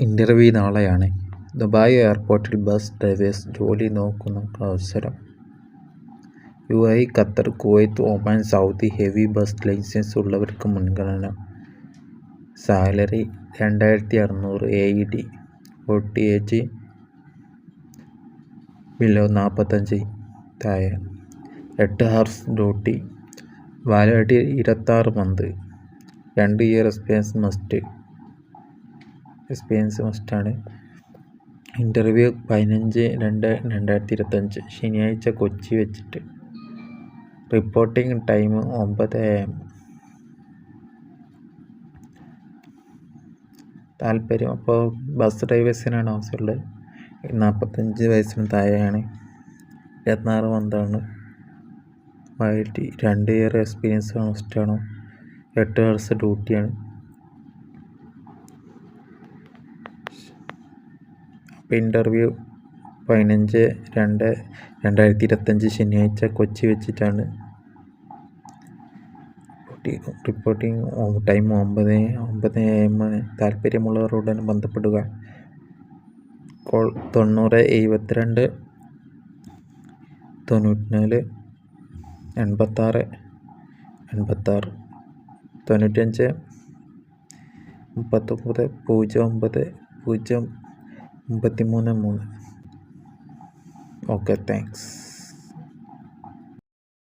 Interview നാളെയാണ്. Dubai എയർപോർട്ടിൽ bus drivers ജോലി നോക്കുന്ന അവസരം. U E Qatar Kuwait Oman Saudi heavy bus licence ഉള്ളവർക്ക് മുൻഗണന. സാലറി രണ്ടായിരത്തി അറുന്നൂറ് A E D. Forty age below നാൽപ്പത്തഞ്ച് താഴെ എട്ട് ഹവേഴ്സ് ഡ്യൂട്ടി. വാലിഡിറ്റി ഇരുപത്താറ് മന്ത് രണ്ട് ഇയർ എക്സ്പീരിയൻസ് മസ്റ്റ് എക്സ്പീരിയൻസ് മസ്റ്റാണ് ഇന്റർവ്യൂ പതിനഞ്ച് രണ്ട് രണ്ടായിരത്തി ഇരുപത്തഞ്ച് ശനിയാഴ്ച കൊച്ചി വെച്ചിട്ട്. റിപ്പോർട്ടിംഗ് ടൈം ഒമ്പത് എ എം താല്പര്യം അപ്പോൾ ബസ് ഡ്രൈവേഴ്സിനാണ് ആവശ്യമുള്ളത് നാൽപ്പത്തഞ്ച് വയസ്സിന് താഴെയാണ്. ഇരുപത്തിനാറ് മന്താണ് വൈകിട്ട് രണ്ട് ഇയർ എക്സ്പീരിയൻസ് ആണ് മസ്റ്റാണ് എട്ട് ഹവേഴ്സ് ഡ്യൂട്ടിയാണ് അപ്പോൾ ഇന്റർവ്യൂ പതിനഞ്ച് രണ്ട് രണ്ടായിരത്തി ഇരുപത്തഞ്ച് ശനിയാഴ്ച കൊച്ചി വെച്ചിട്ടാണ്. റിപ്പോർട്ടിംഗ് ടൈം ഒമ്പത് ഒമ്പത് എ എം താല്പര്യമുള്ളവരുടൻ ബന്ധപ്പെടുക. കോൾ തൊണ്ണൂറ് എഴുപത്തിരണ്ട് തൊണ്ണൂറ്റിനാല് എൺപത്താറ് എൺപത്താറ്. തൊണ്ണൂറ്റഞ്ച് മുപ്പത്തൊമ്പത് പൂജ്യം ഒമ്പത് പൂജ്യം മുപ്പത്തി മൂന്ന്. മൂന്ന് ഓക്കെ താങ്ക്സ്